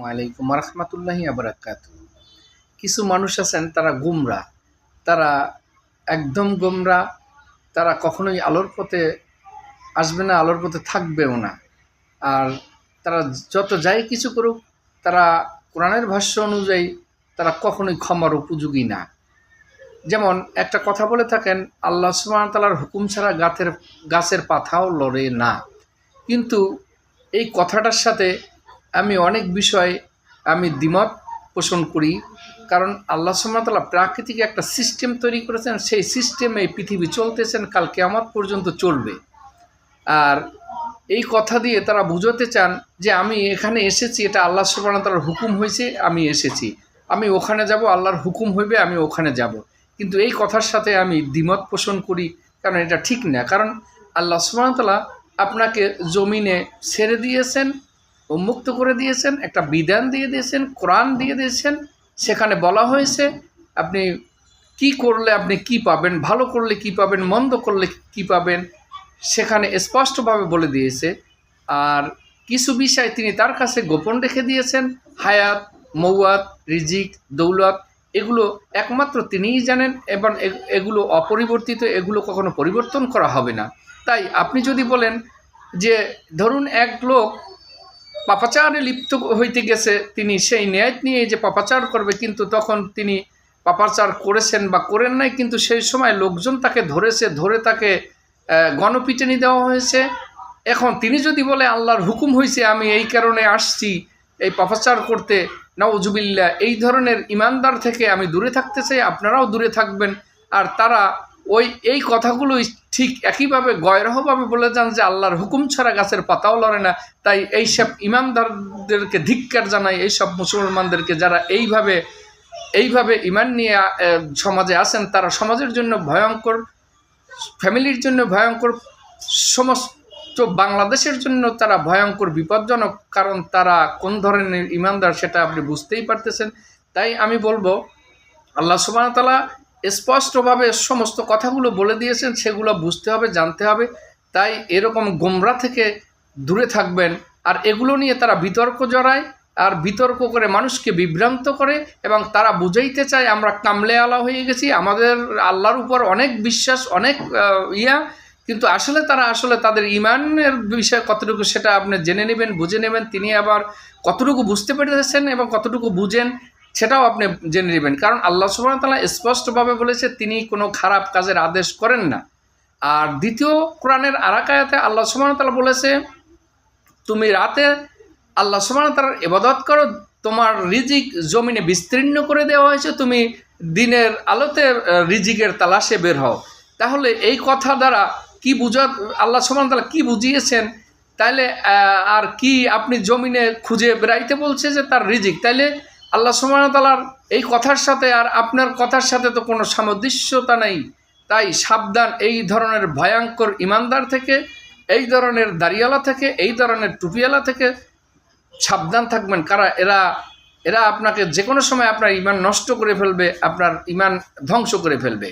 ওয়ালাইকুম রহমতুল্লাহি আবরাকাত কিছু মানুষ আছেন, তারা গুমরা। তারা একদম গুমরা। তারা কখনোই আলোর পথে আসবে না, আলোর পথে থাকবেও না। আর তারা যত যাই কিছু করুক, তারা কোরআনের ভাষ্য অনুযায়ী তারা কখনোই ক্ষমার উপযোগী না। যেমন একটা কথা বলে থাকেন, আল্লাহ ওয়া হুকুম ছাড়া গাছের গাছের পাতাও লড়ে না। কিন্তু এই কথাটার সাথে আমি অনেক বিষয় আমি দ্বিমত পোষণ করি। কারণ আল্লাহ সুমতলা প্রাকৃতিক একটা সিস্টেম তৈরি করেছেন, সেই সিস্টেমে পৃথিবী চলতেছেন, কাল কেয়ামত পর্যন্ত চলবে। আর এই কথা দিয়ে তারা বুঝাতে চান যে আমি এখানে এসেছি, এটা আল্লাহ সুবহানাহু হুকুম হয়েছে, আমি এসেছি। আমি ওখানে যাব, আল্লাহর হুকুম হইবে, আমি ওখানে যাব। কিন্তু এই কথার সাথে আমি দ্বিমত পোষণ করি, কারণ এটা ঠিক না। কারণ আল্লাহ সুবহানাহু আপনাকে জমিনে ছেড়ে দিয়েছেন উন্মুক্ত করে দিয়েছেন, একটা বিধান দিয়ে দিয়েছেন, কোরআন দিয়ে দিয়েছেন। সেখানে বলা হয়েছে, আপনি কি করলে আপনি কি পাবেন, ভালো করলে কি পাবেন, মন্দ করলে কি পাবেন, সেখানে স্পষ্টভাবে বলে দিয়েছে। আর কিছু বিষয় তিনি তার কাছে গোপন রেখে দিয়েছেন, হায়াত, মৌয়াত, রিজিক, দৌলত, এগুলো একমাত্র তিনিই জানেন, এবং এগুলো অপরিবর্তিত, এগুলো কখনো পরিবর্তন করা হবে না। তাই আপনি যদি বলেন যে, ধরুন এক লোক পাপাচারে লিপ্ত হইতে গেছে, তিনি সেই ন্যায় নিয়ে যে পাপাচার করবে, কিন্তু তখন তিনি পাপাচার করেছেন বা করেন নাই, কিন্তু সেই সময় লোকজন তাকে ধরেছে, ধরে তাকে গণপিটানি দেওয়া হয়েছে। এখন তিনি যদি বলে, আল্লাহর হুকুম হয়েছে আমি এই কারণে আসছি, এই পাপাচার করতে নওজুবিল্লা এই ধরনের ইমানদার থেকে আমি দূরে থাকতে চাই, আপনারাও দূরে থাকবেন। আর তারা ওই, এই কথাগুলোই ঠিক একইভাবে গয়রহভাবে বলে যান যে আল্লাহর হুকুম ছাড়া গাছের পাতাও লড়ে না। তাই এইসব ইমানদারদেরকে ধিক্কার জানাই এইসব মুসলমানদেরকে যারা এইভাবে এইভাবে ইমান নিয়ে সমাজে আসেন তারা সমাজের জন্য ভয়ঙ্কর, ফ্যামিলির জন্য ভয়ঙ্কর, সমস্ত বাংলাদেশের জন্য তারা ভয়ঙ্কর, বিপজ্জনক, কারণ তারা কোন ধরনের ইমানদার সেটা আপনি বুঝতেই পারতেছেন। তাই আমি বলব, আল্লাহ সুবাহতালা স্পষ্টভাবে সমস্ত কথাগুলো বলে দিয়েছেন, সেগুলো বুঝতে হবে, জানতে হবে। তাই এরকম গোমরা থেকে দূরে থাকবেন। আর এগুলো নিয়ে তারা বিতর্ক জড়ায়, আর বিতর্ক করে মানুষকে বিভ্রান্ত করে, এবং তারা বুঝাইতে চায় আমরা কামলে আলা হয়ে গেছি, আমাদের আল্লাহর উপর অনেক বিশ্বাস, অনেক ইয়া। কিন্তু আসলে তারা আসলে তাদের ইমানের বিষয়ে কতটুকু সেটা আপনি জেনে নেবেন, বুঝে নেবেন, তিনি আবার কতটুকু বুঝতে পেরেছেন এবং কতটুকু বুঝেন সেটাও আপনি জেনে নেবেন। কারণ আল্লাহ সুবহানাহু ওয়া তাআলা স্পষ্টভাবে বলেছে, তিনি কোনো খারাপ কাজের আদেশ করেন না। আর দ্বিতীয় কোরআনের আরাকায়াতে আল্লাহ সুবহানাহু ওয়া তাআলা বলেছে, তুমি রাতে আল্লাহ তাআলার ইবাদত করো, তোমার রিজিক জমিনে বিস্তীর্ণ করে দেওয়া হয়েছে, তুমি দিনের আলোতে রিজিকের তালাশে বের হও। তাহলে এই কথা দ্বারা কি বুঝা, আল্লাহ সুবহানাহু ওয়া তাআলা কি বুঝিয়েছেন? তাইলে আর কি আপনি জমিনে খুঁজে বেড়াইতে বলছে যে তার রিজিক? তাইলে আল্লাহ সুমানতালার এই কথার সাথে আর আপনার কথার সাথে তো কোনো সামদৃশ্যতা নেই। তাই সাবধান এই ধরনের ভয়ঙ্কর ইমানদার থেকে, এই ধরনের দাড়িয়ালা থেকে, এই ধরনের টুপিওয়ালা থেকে সাবধান থাকবেন। কারা এরা এরা আপনাকে যে কোনো সময় আপনার ইমান নষ্ট করে ফেলবে, আপনার ইমান ধ্বংস করে ফেলবে।